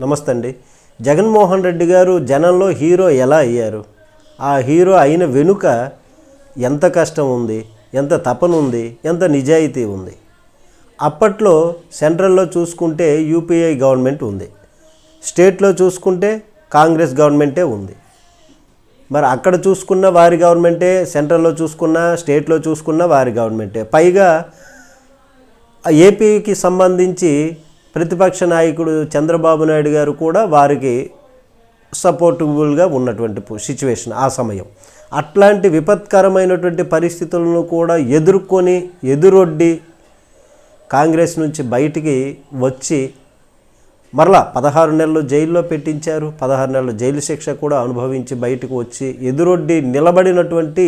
నమస్తే అండి జగన్మోహన్ రెడ్డి గారు జనంలో హీరో ఎలా అయ్యారు? ఆ హీరో అయిన వెనుక ఎంత కష్టం ఉంది? ఎంత తపన ఉంది? ఎంత నిజాయితీ ఉంది? అప్పట్లో సెంట్రల్లో చూసుకుంటే యూపీఐ గవర్నమెంట్ ఉంది. స్టేట్లో చూసుకుంటే కాంగ్రెస్ గవర్నమెంటే ఉంది. మరి అక్కడ చూసుకున్న వారి గవర్నమెంటే సెంట్రల్లో చూసుకున్న స్టేట్లో చూసుకున్న వారి గవర్నమెంటే. పైగా ఏపీకి సంబంధించి ప్రతిపక్ష నాయకుడు చంద్రబాబు నాయుడు గారు కూడా వారికి సపోర్టబుల్గా ఉన్నటువంటి సిచ్యువేషన్ ఆ సమయం. అట్లాంటి విపత్కరమైనటువంటి పరిస్థితులను కూడా ఎదుర్కొని ఎదురొడ్డి కాంగ్రెస్ నుంచి బయటికి వచ్చి మరలా పదహారు నెలలు జైల్లో పెట్టించారు. పదహారు నెలలు జైలు శిక్ష కూడా అనుభవించి బయటకు వచ్చి ఎదురొడ్డి నిలబడినటువంటి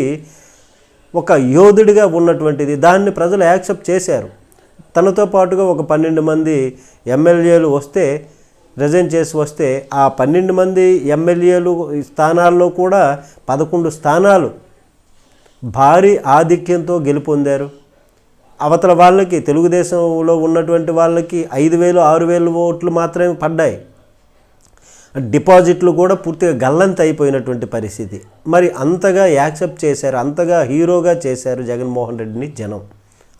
ఒక యోధుడిగా ఉన్నటువంటిది. దాన్ని ప్రజలు యాక్సెప్ట్ చేశారు. తనతో పాటుగా ఒక పన్నెండు మంది ఎమ్మెల్యేలు వస్తే రిజైన్ చేసి వస్తే ఆ పన్నెండు మంది ఎమ్మెల్యేలు స్థానాల్లో కూడా పదకొండు స్థానాలు భారీ ఆధిక్యంతో గెలుపొందారు. అవతల వాళ్ళకి తెలుగుదేశంలో ఉన్నటువంటి వాళ్ళకి ఐదు వేలు ఆరు వేలు ఓట్లు మాత్రమే పడ్డాయి. డిపాజిట్లు కూడా పూర్తిగా గల్లంత అయిపోయినటువంటి పరిస్థితి. మరి అంతగా యాక్సెప్ట్ చేశారు అంతగా హీరోగా చేశారు జగన్మోహన్ రెడ్డిని జనం.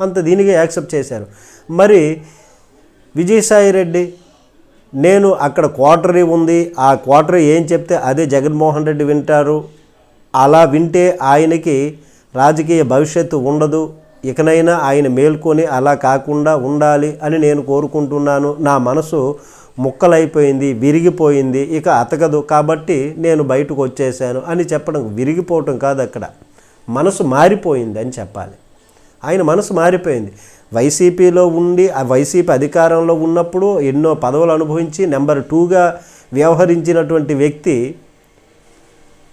అంత దీనిగా యాక్సెప్ట్ చేశారు. మరి విజయసాయి రెడ్డి నేను అక్కడ క్వార్టరీ ఉంది ఆ క్వార్టరీ ఏం చెప్తే అదే జగన్మోహన్ రెడ్డి వింటారు. అలా వింటే ఆయనకి రాజకీయ భవిష్యత్తు ఉండదు. ఇకనైనా ఆయన మేల్కొని అలా కాకుండా ఉండాలి అని నేను కోరుకుంటున్నాను. నా మనసు ముక్కలైపోయింది విరిగిపోయింది ఇక అతకదు. కాబట్టి నేను బయటకు వచ్చేసాను అని చెప్పడం విరిగిపోవటం కాదు అక్కడ మనసు మారిపోయింది అని చెప్పాలి. ఆయన మనసు మారిపోయింది. వైసీపీలో ఉండి ఆ వైసీపీ అధికారంలో ఉన్నప్పుడు ఎన్నో పదవులు అనుభవించి నెంబర్ టూగా వ్యవహరించినటువంటి వ్యక్తి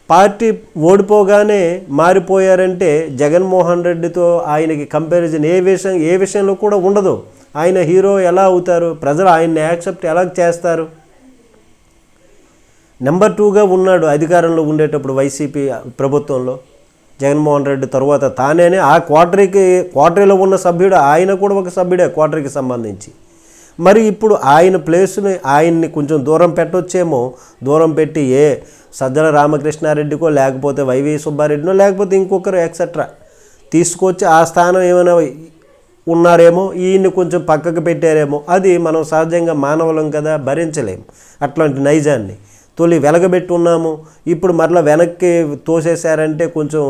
పార్టీ ఓడిపోగానే మారిపోయారంటే జగన్మోహన్ రెడ్డితో ఆయనకి కంపారిజన్ ఏ విషయం ఏ విషయంలో కూడా ఉండదు. ఆయన హీరో ఎలా అవుతారు? ప్రజలు ఆయన్ని యాక్సెప్ట్ ఎలా చేస్తారు? నెంబర్ టూగా ఉన్నాడు అధికారంలో ఉండేటప్పుడు వైసీపీ ప్రభుత్వంలో. జగన్మోహన్ రెడ్డి తర్వాత తానేనే ఆ క్వార్టరీకి క్వార్టరీలో ఉన్న సభ్యుడు ఆయన కూడా ఒక సభ్యుడే క్వార్టరీకి సంబంధించి. మరి ఇప్పుడు ఆయన ప్లేస్ని ఆయన్ని కొంచెం దూరం పెట్టొచ్చేమో దూరం పెట్టి ఏ సజ్జల రామకృష్ణారెడ్డికో లేకపోతే వైవి సుబ్బారెడ్డినో లేకపోతే ఇంకొకరు ఎక్సెట్రా తీసుకొచ్చి ఆ స్థానం ఏమైనా ఉన్నారేమో ఈయన్ని కొంచెం పక్కకు పెట్టారేమో అది మనం సహజంగా మానవులం కదా భరించలేము అట్లాంటి నైజాన్ని. తొలి వెలగబెట్టి ఉన్నాము ఇప్పుడు మరలా వెనక్కి తోసేశారంటే కొంచెం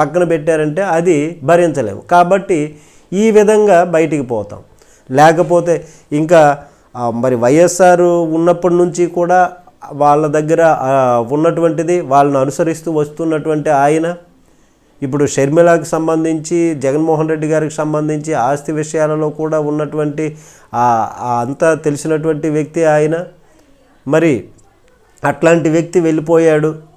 పక్కన పెట్టారంటే అది భరించలేము. కాబట్టి ఈ విధంగా బయటికి పోతాం. లేకపోతే ఇంకా మరి వైఎస్ఆర్ ఉన్నప్పటి నుంచి కూడా వాళ్ళ దగ్గర ఉన్నటువంటిది వాళ్ళని అనుసరిస్తూ వస్తున్నటువంటి ఆయన. ఇప్పుడు షర్మిలాకి సంబంధించి జగన్మోహన్ రెడ్డి గారికి సంబంధించి ఆస్తి విషయాలలో కూడా ఉన్నటువంటి అంతా తెలిసినటువంటి వ్యక్తి ఆయన. మరి అట్లాంటి వ్యక్తి వెళ్ళిపోయాడు.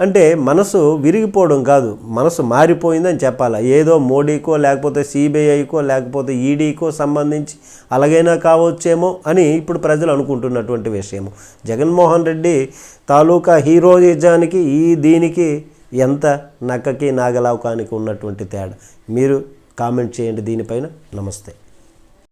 అంటే మనసు విరిగిపోవడం కాదు మనసు మారిపోయిందని చెప్పాలి? ఏదో మోడీకో లేకపోతే సిబిఐకో లేకపోతే ఈడీకో సంబంధించి అలాగైనా కావచ్చేమో అని ఇప్పుడు ప్రజలు అనుకుంటున్నటువంటి విషయము. జగన్మోహన్ రెడ్డి తాలూకా హీరోయిజానికి ఈ దీనికి ఎంత నక్కకి నాగలావకానికి ఉన్నటువంటి తేడా? మీరు కామెంట్ చేయండి దీనిపైన. నమస్తే.